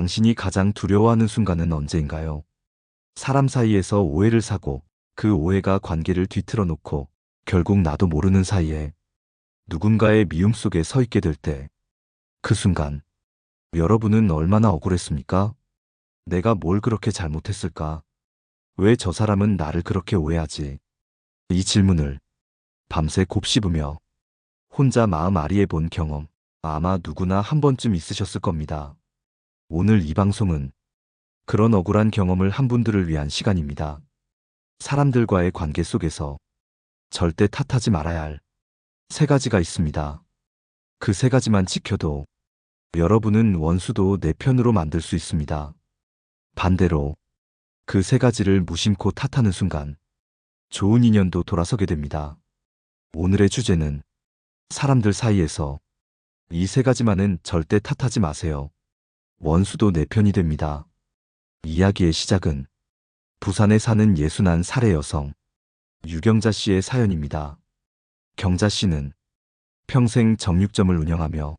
당신이 가장 두려워하는 순간은 언제인가요? 사람 사이에서 오해를 사고 그 오해가 관계를 뒤틀어 놓고 결국 나도 모르는 사이에 누군가의 미움 속에 서 있게 될 때 그 순간 여러분은 얼마나 억울했습니까? 내가 뭘 그렇게 잘못했을까? 왜 저 사람은 나를 그렇게 오해하지? 이 질문을 밤새 곱씹으며 혼자 마음 아리해 본 경험 아마 누구나 한 번쯤 있으셨을 겁니다. 오늘 이 방송은 그런 억울한 경험을 한 분들을 위한 시간입니다. 사람들과의 관계 속에서 절대 탓하지 말아야 할 세 가지가 있습니다. 그 세 가지만 지켜도 여러분은 원수도 내 편으로 만들 수 있습니다. 반대로 그 세 가지를 무심코 탓하는 순간 좋은 인연도 돌아서게 됩니다. 오늘의 주제는 사람들 사이에서 이 세 가지만은 절대 탓하지 마세요. 원수도 내 편이 됩니다. 이야기의 시작은 부산에 사는 예순한 살해 여성 유경자 씨의 사연입니다. 경자 씨는 평생 정육점을 운영하며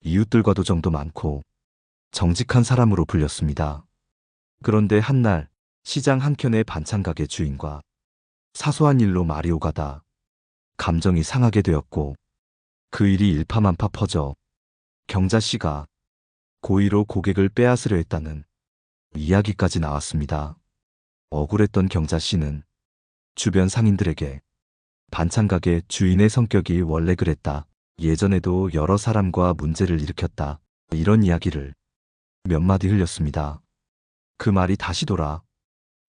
이웃들과도 정도 많고 정직한 사람으로 불렸습니다. 그런데 한날 시장 한켠의 반찬 가게 주인과 사소한 일로 말이 오가다 감정이 상하게 되었고 그 일이 일파만파 퍼져 경자 씨가 고의로 고객을 빼앗으려 했다는 이야기까지 나왔습니다. 억울했던 경자 씨는 주변 상인들에게 반찬 가게 주인의 성격이 원래 그랬다. 예전에도 여러 사람과 문제를 일으켰다. 이런 이야기를 몇 마디 흘렸습니다. 그 말이 다시 돌아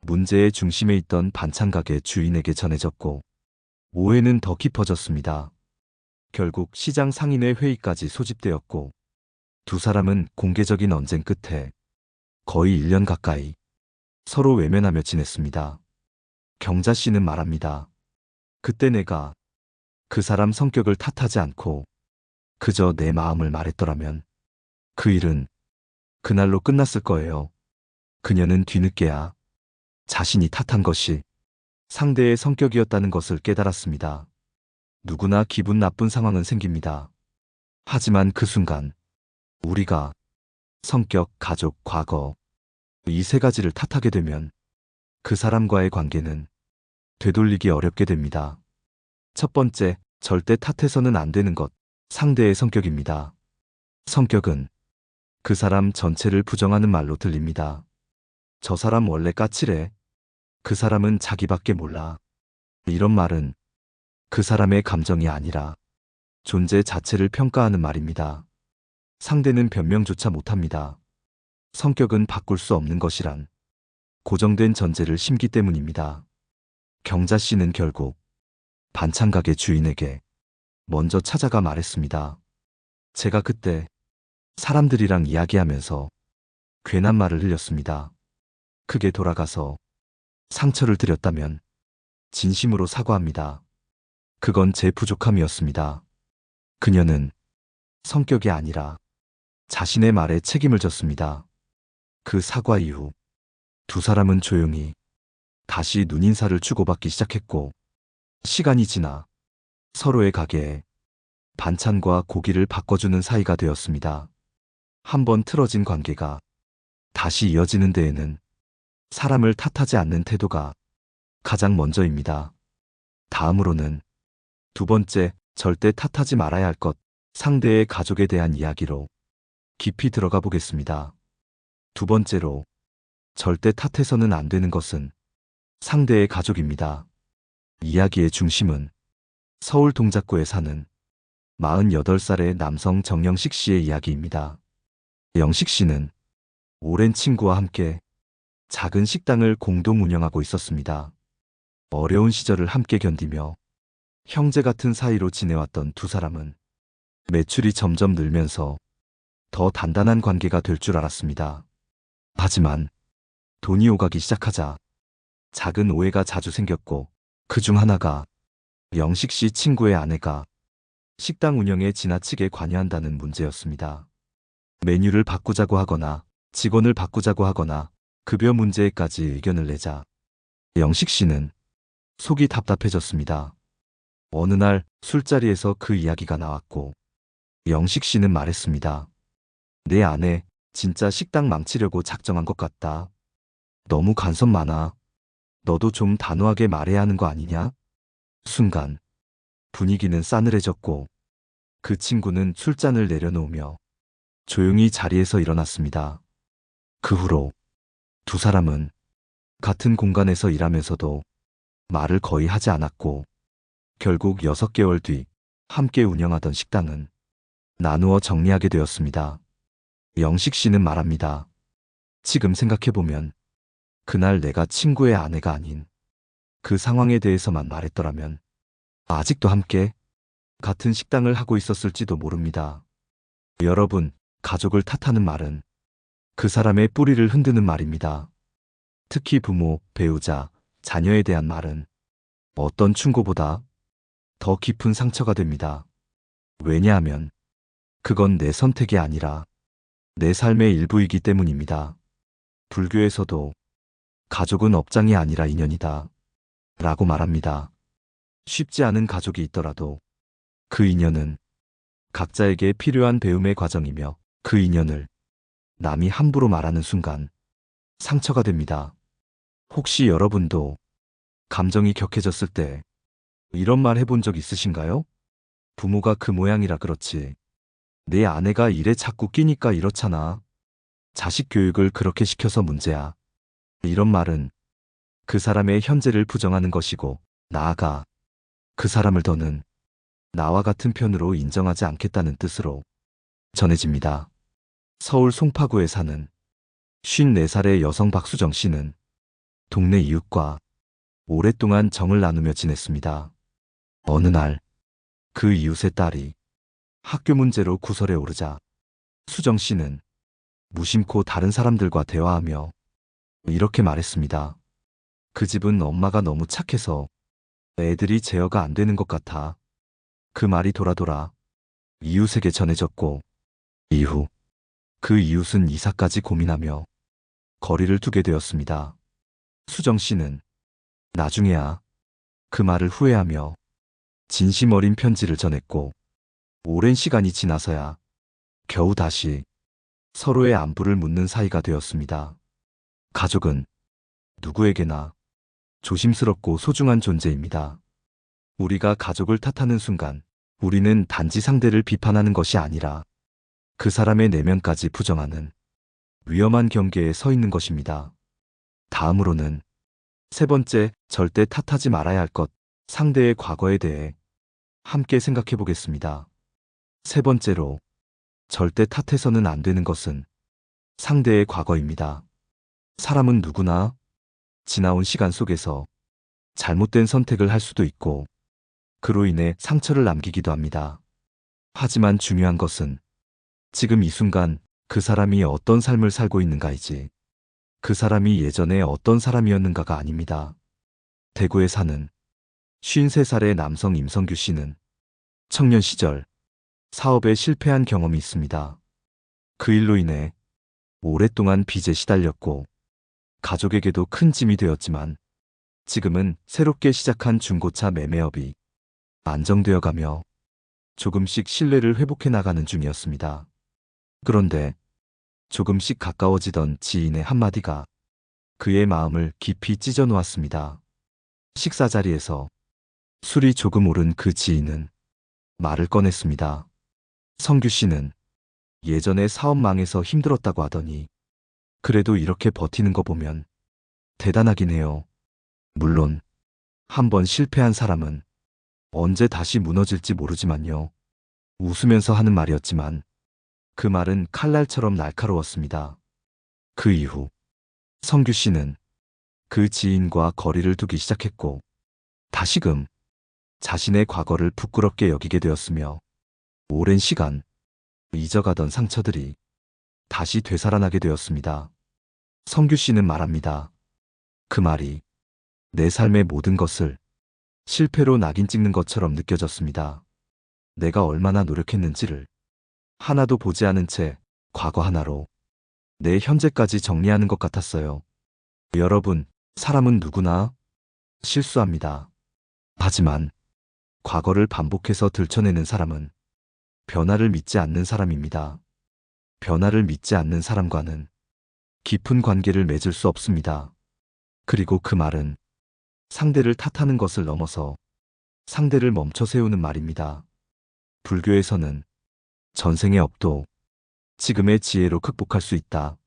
문제의 중심에 있던 반찬 가게 주인에게 전해졌고 오해는 더 깊어졌습니다. 결국 시장 상인회 회의까지 소집되었고 두 사람은 공개적인 언쟁 끝에 거의 1년 가까이 서로 외면하며 지냈습니다. 경자 씨는 말합니다. 그때 내가 그 사람 성격을 탓하지 않고 그저 내 마음을 말했더라면 그 일은 그날로 끝났을 거예요. 그녀는 뒤늦게야 자신이 탓한 것이 상대의 성격이었다는 것을 깨달았습니다. 누구나 기분 나쁜 상황은 생깁니다. 하지만 그 순간 우리가 성격, 가족, 과거 이 세 가지를 탓하게 되면 그 사람과의 관계는 되돌리기 어렵게 됩니다. 첫 번째, 절대 탓해서는 안 되는 것, 상대의 성격입니다. 성격은 그 사람 전체를 부정하는 말로 들립니다. 저 사람 원래 까칠해. 그 사람은 자기밖에 몰라. 이런 말은 그 사람의 감정이 아니라 존재 자체를 평가하는 말입니다. 상대는 변명조차 못합니다. 성격은 바꿀 수 없는 것이란 고정된 전제를 심기 때문입니다. 경자 씨는 결국 반찬 가게 주인에게 먼저 찾아가 말했습니다. 제가 그때 사람들이랑 이야기하면서 괜한 말을 흘렸습니다. 크게 돌아가서 상처를 드렸다면 진심으로 사과합니다. 그건 제 부족함이었습니다. 그녀는 성격이 아니라 자신의 말에 책임을 졌습니다. 그 사과 이후 두 사람은 조용히 다시 눈인사를 주고받기 시작했고 시간이 지나 서로의 가게에 반찬과 고기를 바꿔주는 사이가 되었습니다. 한번 틀어진 관계가 다시 이어지는 데에는 사람을 탓하지 않는 태도가 가장 먼저입니다. 다음으로는 두 번째, 절대 탓하지 말아야 할 것, 상대의 가족에 대한 이야기로 깊이 들어가 보겠습니다. 두 번째로, 절대 탓해서는 안 되는 것은 상대의 가족입니다. 이야기의 중심은 서울 동작구에 사는 48살의 남성 정영식 씨의 이야기입니다. 영식 씨는 오랜 친구와 함께 작은 식당을 공동 운영하고 있었습니다. 어려운 시절을 함께 견디며 형제 같은 사이로 지내왔던 두 사람은 매출이 점점 늘면서 더 단단한 관계가 될 줄 알았습니다. 하지만 돈이 오가기 시작하자 작은 오해가 자주 생겼고 그 중 하나가 영식 씨 친구의 아내가 식당 운영에 지나치게 관여한다는 문제였습니다. 메뉴를 바꾸자고 하거나 직원을 바꾸자고 하거나 급여 문제에까지 의견을 내자 영식 씨는 속이 답답해졌습니다. 어느 날 술자리에서 그 이야기가 나왔고 영식 씨는 말했습니다. 내 아내 진짜 식당 망치려고 작정한 것 같다. 너무 간섭 많아. 너도 좀 단호하게 말해야 하는 거 아니냐? 순간 분위기는 싸늘해졌고 그 친구는 술잔을 내려놓으며 조용히 자리에서 일어났습니다. 그 후로 두 사람은 같은 공간에서 일하면서도 말을 거의 하지 않았고 결국 6개월 뒤 함께 운영하던 식당은 나누어 정리하게 되었습니다. 영식 씨는 말합니다. 지금 생각해보면 그날 내가 친구의 아내가 아닌 그 상황에 대해서만 말했더라면 아직도 함께 같은 식당을 하고 있었을지도 모릅니다. 여러분, 가족을 탓하는 말은 그 사람의 뿌리를 흔드는 말입니다. 특히 부모, 배우자, 자녀에 대한 말은 어떤 충고보다 더 깊은 상처가 됩니다. 왜냐하면 그건 내 선택이 아니라 내 삶의 일부이기 때문입니다. 불교에서도 가족은 업장이 아니라 인연이다. 라고 말합니다. 쉽지 않은 가족이 있더라도 그 인연은 각자에게 필요한 배움의 과정이며 그 인연을 남이 함부로 말하는 순간 상처가 됩니다. 혹시 여러분도 감정이 격해졌을 때 이런 말 해본 적 있으신가요? 부모가 그 모양이라 그렇지. 내 아내가 일에 자꾸 끼니까 이렇잖아. 자식 교육을 그렇게 시켜서 문제야. 이런 말은 그 사람의 현재를 부정하는 것이고, 나아가 그 사람을 더는 나와 같은 편으로 인정하지 않겠다는 뜻으로 전해집니다. 서울 송파구에 사는 54살의 여성 박수정 씨는 동네 이웃과 오랫동안 정을 나누며 지냈습니다. 어느 날 그 이웃의 딸이 학교 문제로 구설에 오르자 수정 씨는 무심코 다른 사람들과 대화하며 이렇게 말했습니다. 그 집은 엄마가 너무 착해서 애들이 제어가 안 되는 것 같아. 그 말이 돌아 돌아 이웃에게 전해졌고 이후 그 이웃은 이사까지 고민하며 거리를 두게 되었습니다. 수정 씨는 나중에야 그 말을 후회하며 진심 어린 편지를 전했고 오랜 시간이 지나서야 겨우 다시 서로의 안부를 묻는 사이가 되었습니다. 가족은 누구에게나 조심스럽고 소중한 존재입니다. 우리가 가족을 탓하는 순간 우리는 단지 상대를 비판하는 것이 아니라 그 사람의 내면까지 부정하는 위험한 경계에 서 있는 것입니다. 다음으로는 세 번째, 절대 탓하지 말아야 할 것, 상대의 과거에 대해 함께 생각해 보겠습니다. 세 번째로, 절대 탓해서는 안 되는 것은 상대의 과거입니다. 사람은 누구나 지나온 시간 속에서 잘못된 선택을 할 수도 있고, 그로 인해 상처를 남기기도 합니다. 하지만 중요한 것은 지금 이 순간 그 사람이 어떤 삶을 살고 있는가이지, 그 사람이 예전에 어떤 사람이었는가가 아닙니다. 대구에 사는 53살의 남성 임성규 씨는 청년 시절 사업에 실패한 경험이 있습니다. 그 일로 인해 오랫동안 빚에 시달렸고 가족에게도 큰 짐이 되었지만 지금은 새롭게 시작한 중고차 매매업이 안정되어 가며 조금씩 신뢰를 회복해 나가는 중이었습니다. 그런데 조금씩 가까워지던 지인의 한마디가 그의 마음을 깊이 찢어 놓았습니다. 식사 자리에서 술이 조금 오른 그 지인은 말을 꺼냈습니다. 성규 씨는 예전에 사업 망해서 힘들었다고 하더니 그래도 이렇게 버티는 거 보면 대단하긴 해요. 물론 한번 실패한 사람은 언제 다시 무너질지 모르지만요. 웃으면서 하는 말이었지만 그 말은 칼날처럼 날카로웠습니다. 그 이후 성규 씨는 그 지인과 거리를 두기 시작했고 다시금 자신의 과거를 부끄럽게 여기게 되었으며 오랜 시간 잊어가던 상처들이 다시 되살아나게 되었습니다. 성규 씨는 말합니다. 그 말이 내 삶의 모든 것을 실패로 낙인 찍는 것처럼 느껴졌습니다. 내가 얼마나 노력했는지를 하나도 보지 않은 채 과거 하나로 내 현재까지 정리하는 것 같았어요. 여러분, 사람은 누구나 실수합니다. 하지만 과거를 반복해서 들춰내는 사람은 변화를 믿지 않는 사람입니다. 변화를 믿지 않는 사람과는 깊은 관계를 맺을 수 없습니다. 그리고 그 말은 상대를 탓하는 것을 넘어서 상대를 멈춰 세우는 말입니다. 불교에서는 전생의 업도 지금의 지혜로 극복할 수 있다.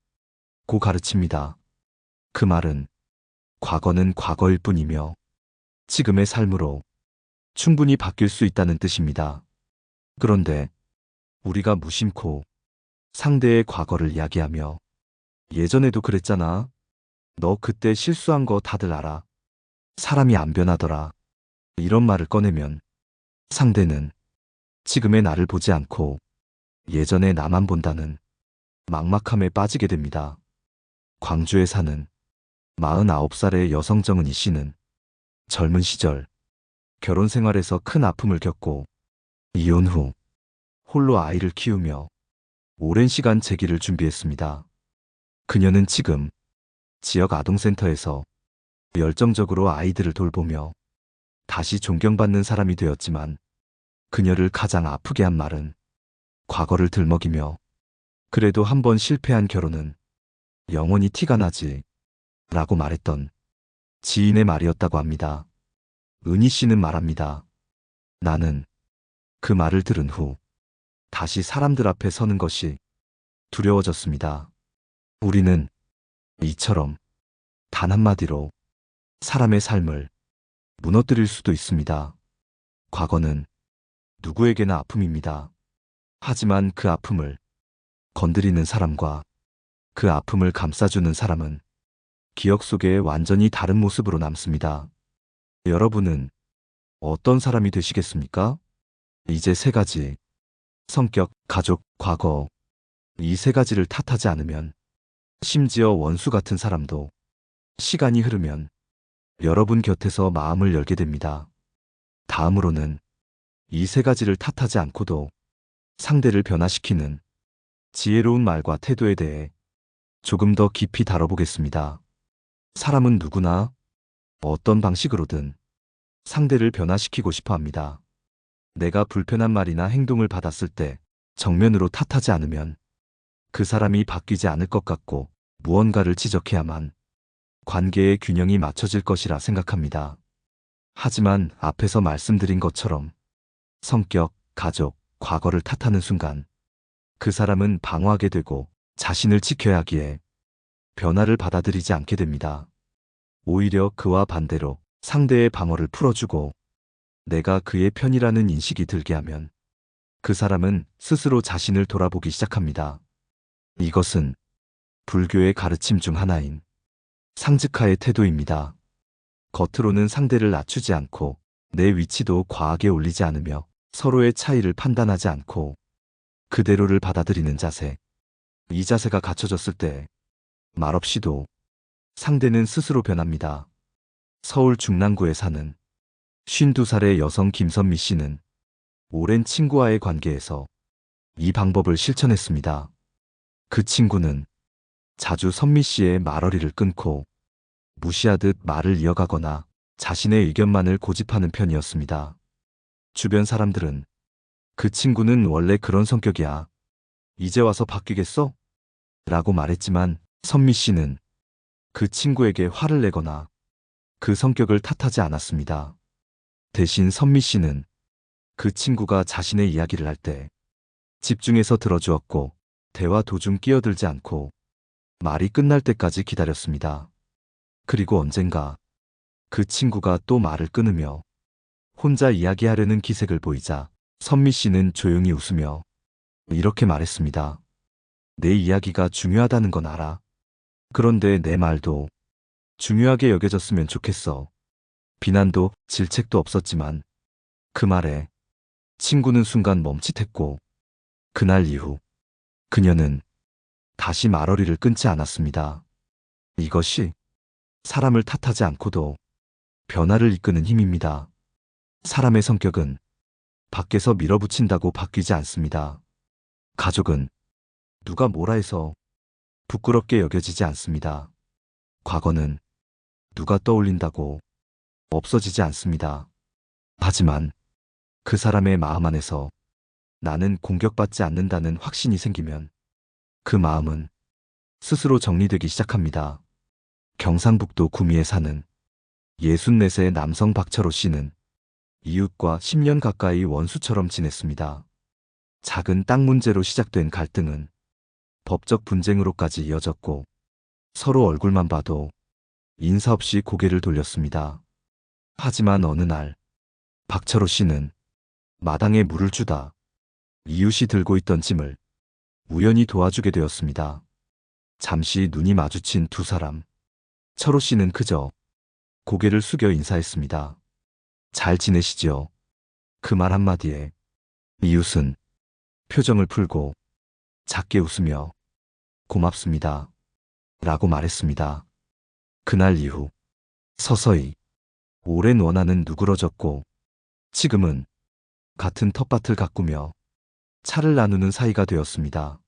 고 가르칩니다. 그 말은 과거는 과거일 뿐이며 지금의 삶으로 충분히 바뀔 수 있다는 뜻입니다. 그런데 우리가 무심코 상대의 과거를 이야기하며 예전에도 그랬잖아. 너 그때 실수한 거 다들 알아. 사람이 안 변하더라. 이런 말을 꺼내면 상대는 지금의 나를 보지 않고 예전의 나만 본다는 막막함에 빠지게 됩니다. 광주에 사는 49살의 여성 정은희 씨는 젊은 시절 결혼 생활에서 큰 아픔을 겪고 이혼 후 홀로 아이를 키우며 오랜 시간 재기를 준비했습니다. 그녀는 지금 지역 아동센터에서 열정적으로 아이들을 돌보며 다시 존경받는 사람이 되었지만 그녀를 가장 아프게 한 말은 과거를 들먹이며 그래도 한 번 실패한 결혼은 영원히 티가 나지 라고 말했던 지인의 말이었다고 합니다. 은희 씨는 말합니다. 나는 그 말을 들은 후 다시 사람들 앞에 서는 것이 두려워졌습니다. 우리는 이처럼 단 한마디로 사람의 삶을 무너뜨릴 수도 있습니다. 과거는 누구에게나 아픔입니다. 하지만 그 아픔을 건드리는 사람과 그 아픔을 감싸주는 사람은 기억 속에 완전히 다른 모습으로 남습니다. 여러분은 어떤 사람이 되시겠습니까? 이제 세 가지. 성격, 가족, 과거. 이 세 가지를 탓하지 않으면 심지어 원수 같은 사람도 시간이 흐르면 여러분 곁에서 마음을 열게 됩니다. 다음으로는 이 세 가지를 탓하지 않고도 상대를 변화시키는 지혜로운 말과 태도에 대해 조금 더 깊이 다뤄보겠습니다. 사람은 누구나 어떤 방식으로든 상대를 변화시키고 싶어 합니다. 내가 불편한 말이나 행동을 받았을 때 정면으로 탓하지 않으면 그 사람이 바뀌지 않을 것 같고 무언가를 지적해야만 관계의 균형이 맞춰질 것이라 생각합니다. 하지만 앞에서 말씀드린 것처럼 성격, 가족, 과거를 탓하는 순간 그 사람은 방어하게 되고 자신을 지켜야 하기에 변화를 받아들이지 않게 됩니다. 오히려 그와 반대로 상대의 방어를 풀어주고 내가 그의 편이라는 인식이 들게 하면 그 사람은 스스로 자신을 돌아보기 시작합니다. 이것은 불교의 가르침 중 하나인 상직하의 태도입니다. 겉으로는 상대를 낮추지 않고 내 위치도 과하게 올리지 않으며 서로의 차이를 판단하지 않고 그대로를 받아들이는 자세. 이 자세가 갖춰졌을 때 말없이도 상대는 스스로 변합니다. 서울 중랑구에 사는 52살의 여성 김선미 씨는 오랜 친구와의 관계에서 이 방법을 실천했습니다. 그 친구는 자주 선미 씨의 말어리를 끊고 무시하듯 말을 이어가거나 자신의 의견만을 고집하는 편이었습니다. 주변 사람들은 그 친구는 원래 그런 성격이야. 이제 와서 바뀌겠어? 라고 말했지만 선미 씨는 그 친구에게 화를 내거나 그 성격을 탓하지 않았습니다. 대신 선미 씨는 그 친구가 자신의 이야기를 할 때 집중해서 들어주었고 대화 도중 끼어들지 않고 말이 끝날 때까지 기다렸습니다. 그리고 언젠가 그 친구가 또 말을 끊으며 혼자 이야기하려는 기색을 보이자 선미 씨는 조용히 웃으며 이렇게 말했습니다. 내 이야기가 중요하다는 건 알아. 그런데 내 말도 중요하게 여겨졌으면 좋겠어. 비난도 질책도 없었지만 그 말에 친구는 순간 멈칫했고 그날 이후 그녀는 다시 말어리를 끊지 않았습니다. 이것이 사람을 탓하지 않고도 변화를 이끄는 힘입니다. 사람의 성격은 밖에서 밀어붙인다고 바뀌지 않습니다. 가족은 누가 뭐라 해서 부끄럽게 여겨지지 않습니다. 과거는 누가 떠올린다고 없어지지 않습니다. 하지만 그 사람의 마음 안에서 나는 공격받지 않는다는 확신이 생기면 그 마음은 스스로 정리되기 시작합니다. 경상북도 구미에 사는 64세 남성 박철호 씨는 이웃과 10년 가까이 원수처럼 지냈습니다. 작은 땅 문제로 시작된 갈등은 법적 분쟁으로까지 이어졌고 서로 얼굴만 봐도 인사 없이 고개를 돌렸습니다. 하지만 어느 날 박철호 씨는 마당에 물을 주다 이웃이 들고 있던 짐을 우연히 도와주게 되었습니다. 잠시 눈이 마주친 두 사람. 철호 씨는 그저 고개를 숙여 인사했습니다. 잘 지내시지요? 그 말 한마디에 이웃은 표정을 풀고 작게 웃으며 고맙습니다. 라고 말했습니다. 그날 이후 서서히 오랜 원한은 누그러졌고 지금은 같은 텃밭을 가꾸며 차를 나누는 사이가 되었습니다.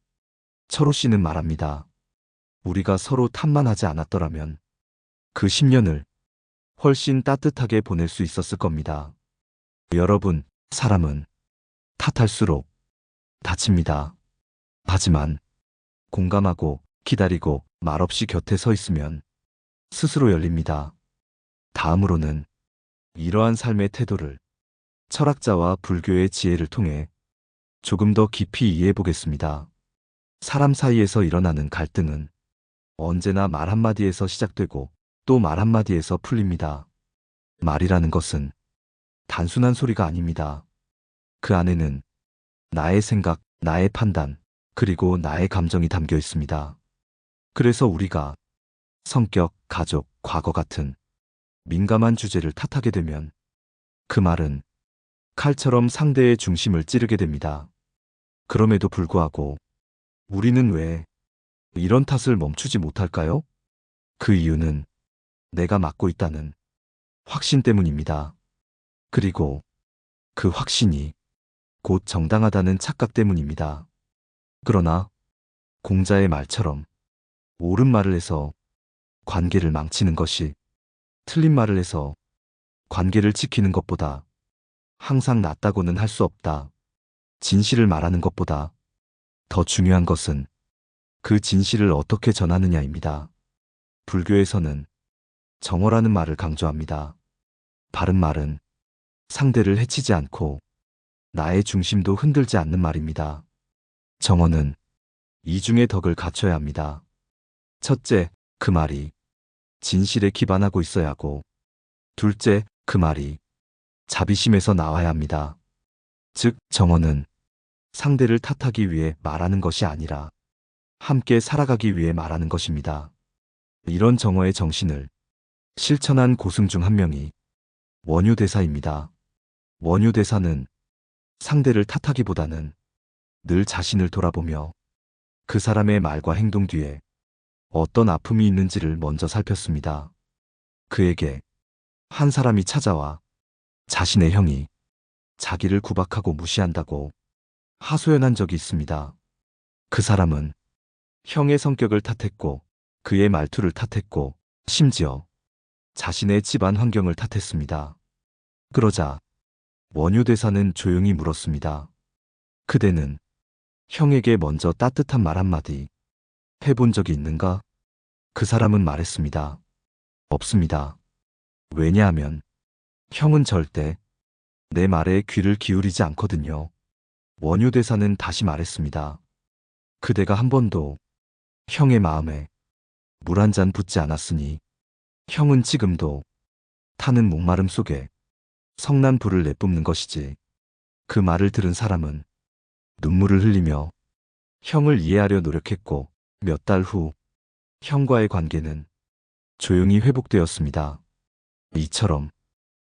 철호 씨는 말합니다. 우리가 서로 탓만 하지 않았더라면 그 10년을 훨씬 따뜻하게 보낼 수 있었을 겁니다. 여러분, 사람은 탓할수록 다칩니다. 하지만 공감하고 기다리고 말없이 곁에 서 있으면 스스로 열립니다. 다음으로는 이러한 삶의 태도를 철학자와 불교의 지혜를 통해 조금 더 깊이 이해해 보겠습니다. 사람 사이에서 일어나는 갈등은 언제나 말 한마디에서 시작되고 또 말 한마디에서 풀립니다. 말이라는 것은 단순한 소리가 아닙니다. 그 안에는 나의 생각, 나의 판단, 그리고 나의 감정이 담겨 있습니다. 그래서 우리가 성격, 가족, 과거 같은 민감한 주제를 탓하게 되면 그 말은 칼처럼 상대의 중심을 찌르게 됩니다. 그럼에도 불구하고 우리는 왜 이런 탓을 멈추지 못할까요? 그 이유는 내가 맡고 있다는 확신 때문입니다. 그리고 그 확신이 곧 정당하다는 착각 때문입니다. 그러나 공자의 말처럼 옳은 말을 해서 관계를 망치는 것이 틀린 말을 해서 관계를 지키는 것보다 항상 낫다고는 할 수 없다. 진실을 말하는 것보다 더 중요한 것은 그 진실을 어떻게 전하느냐입니다. 불교에서는 정어라는 말을 강조합니다. 바른 말은 상대를 해치지 않고 나의 중심도 흔들지 않는 말입니다. 정어는 이중의 덕을 갖춰야 합니다. 첫째, 그 말이 진실에 기반하고 있어야 하고, 둘째, 그 말이 자비심에서 나와야 합니다. 즉, 정어는 상대를 탓하기 위해 말하는 것이 아니라 함께 살아가기 위해 말하는 것입니다. 이런 정어의 정신을 실천한 고승 중 한 명이 원효대사입니다. 원효대사는 상대를 탓하기보다는 늘 자신을 돌아보며 그 사람의 말과 행동 뒤에 어떤 아픔이 있는지를 먼저 살폈습니다. 그에게 한 사람이 찾아와 자신의 형이 자기를 구박하고 무시한다고 하소연한 적이 있습니다. 그 사람은 형의 성격을 탓했고 그의 말투를 탓했고 심지어 자신의 집안 환경을 탓했습니다. 그러자 원효대사는 조용히 물었습니다. 그대는 형에게 먼저 따뜻한 말 한마디 해본 적이 있는가? 그 사람은 말했습니다. 없습니다. 왜냐하면 형은 절대 내 말에 귀를 기울이지 않거든요. 원효대사는 다시 말했습니다. 그대가 한 번도 형의 마음에 물 한 잔 붓지 않았으니 형은 지금도 타는 목마름 속에 성난 불을 내뿜는 것이지. 그 말을 들은 사람은 눈물을 흘리며 형을 이해하려 노력했고 몇 달 후 형과의 관계는 조용히 회복되었습니다. 이처럼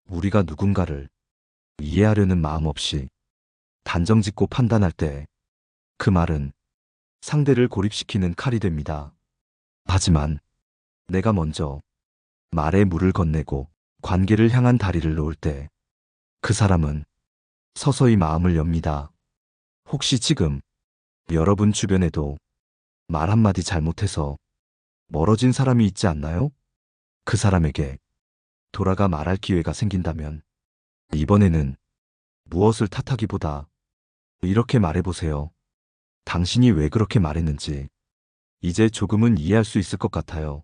우리가 누군가를 이해하려는 마음 없이 단정 짓고 판단할 때 그 말은 상대를 고립시키는 칼이 됩니다. 하지만 내가 먼저 말에 물을 건네고 관계를 향한 다리를 놓을 때 그 사람은 서서히 마음을 엽니다. 혹시 지금 여러분 주변에도 말 한마디 잘못해서 멀어진 사람이 있지 않나요? 그 사람에게 돌아가 말할 기회가 생긴다면 이번에는 무엇을 탓하기보다 이렇게 말해보세요. 당신이 왜 그렇게 말했는지 이제 조금은 이해할 수 있을 것 같아요.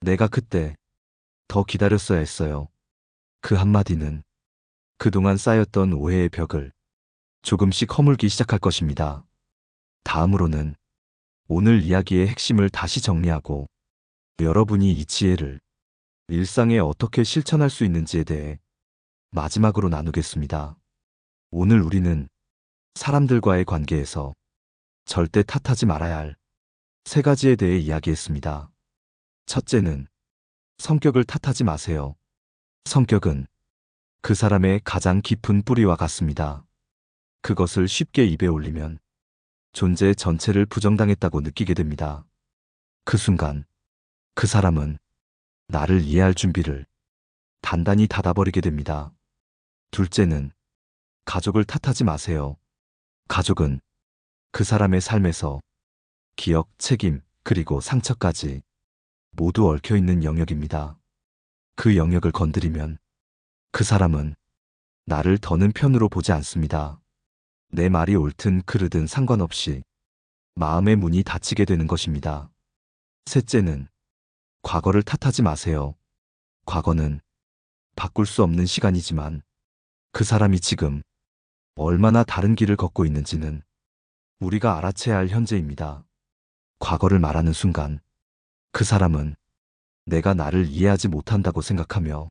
내가 그때 더 기다렸어야 했어요. 그 한마디는 그동안 쌓였던 오해의 벽을 조금씩 허물기 시작할 것입니다. 다음으로는 오늘 이야기의 핵심을 다시 정리하고 여러분이 이 지혜를 일상에 어떻게 실천할 수 있는지에 대해 마지막으로 나누겠습니다. 오늘 우리는 사람들과의 관계에서 절대 탓하지 말아야 할 세 가지에 대해 이야기했습니다. 첫째는 성격을 탓하지 마세요. 성격은 그 사람의 가장 깊은 뿌리와 같습니다. 그것을 쉽게 입에 올리면 존재 전체를 부정당했다고 느끼게 됩니다. 그 순간 그 사람은 나를 이해할 준비를 단단히 닫아버리게 됩니다. 둘째는 가족을 탓하지 마세요. 가족은 그 사람의 삶에서 기억, 책임, 그리고 상처까지 모두 얽혀 있는 영역입니다. 그 영역을 건드리면 그 사람은 나를 더는 편으로 보지 않습니다. 내 말이 옳든 그르든 상관없이 마음의 문이 닫히게 되는 것입니다. 셋째는 과거를 탓하지 마세요. 과거는 바꿀 수 없는 시간이지만 그 사람이 지금 얼마나 다른 길을 걷고 있는지는 우리가 알아채야 할 현재입니다. 과거를 말하는 순간 그 사람은 내가 나를 이해하지 못한다고 생각하며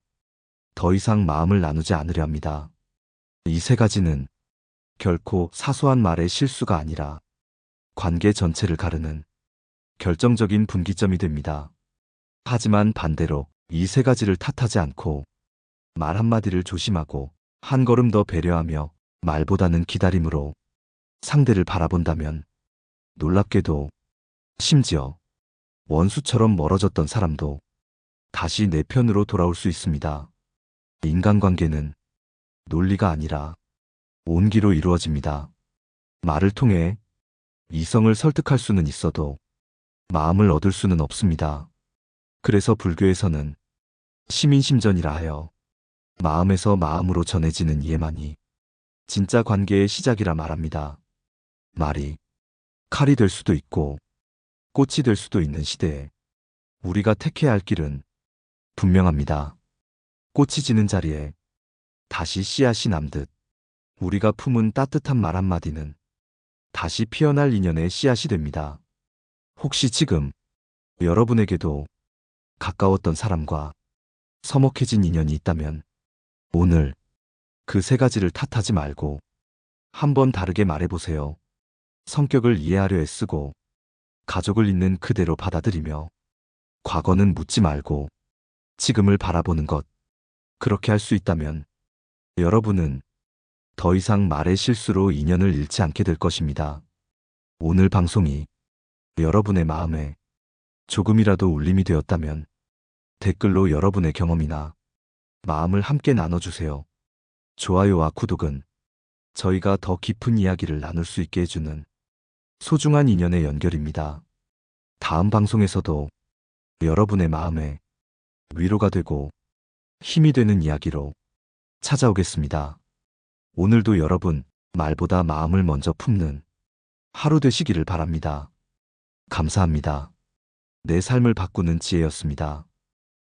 더 이상 마음을 나누지 않으려 합니다. 이 세 가지는 결코 사소한 말의 실수가 아니라 관계 전체를 가르는 결정적인 분기점이 됩니다. 하지만 반대로 이 세 가지를 탓하지 않고 말 한마디를 조심하고 한 걸음 더 배려하며 말보다는 기다림으로 상대를 바라본다면 놀랍게도 심지어 원수처럼 멀어졌던 사람도 다시 내 편으로 돌아올 수 있습니다. 인간관계는 논리가 아니라 온기로 이루어집니다. 말을 통해 이성을 설득할 수는 있어도 마음을 얻을 수는 없습니다. 그래서 불교에서는 시민심전이라 하여 마음에서 마음으로 전해지는 이해만이 진짜 관계의 시작이라 말합니다. 말이 칼이 될 수도 있고 꽃이 될 수도 있는 시대에 우리가 택해야 할 길은 분명합니다. 꽃이 지는 자리에 다시 씨앗이 남듯 우리가 품은 따뜻한 말 한마디는 다시 피어날 인연의 씨앗이 됩니다. 혹시 지금 여러분에게도 가까웠던 사람과 서먹해진 인연이 있다면 오늘 그 세 가지를 탓하지 말고 한번 다르게 말해보세요. 성격을 이해하려 애쓰고 가족을 있는 그대로 받아들이며 과거는 묻지 말고 지금을 바라보는 것. 그렇게 할 수 있다면 여러분은 더 이상 말의 실수로 인연을 잃지 않게 될 것입니다. 오늘 방송이 여러분의 마음에 조금이라도 울림이 되었다면 댓글로 여러분의 경험이나 마음을 함께 나눠주세요. 좋아요와 구독은 저희가 더 깊은 이야기를 나눌 수 있게 해주는 소중한 인연의 연결입니다. 다음 방송에서도 여러분의 마음에 위로가 되고 힘이 되는 이야기로 찾아오겠습니다. 오늘도 여러분 말보다 마음을 먼저 품는 하루 되시기를 바랍니다. 감사합니다. 내 삶을 바꾸는 지혜였습니다.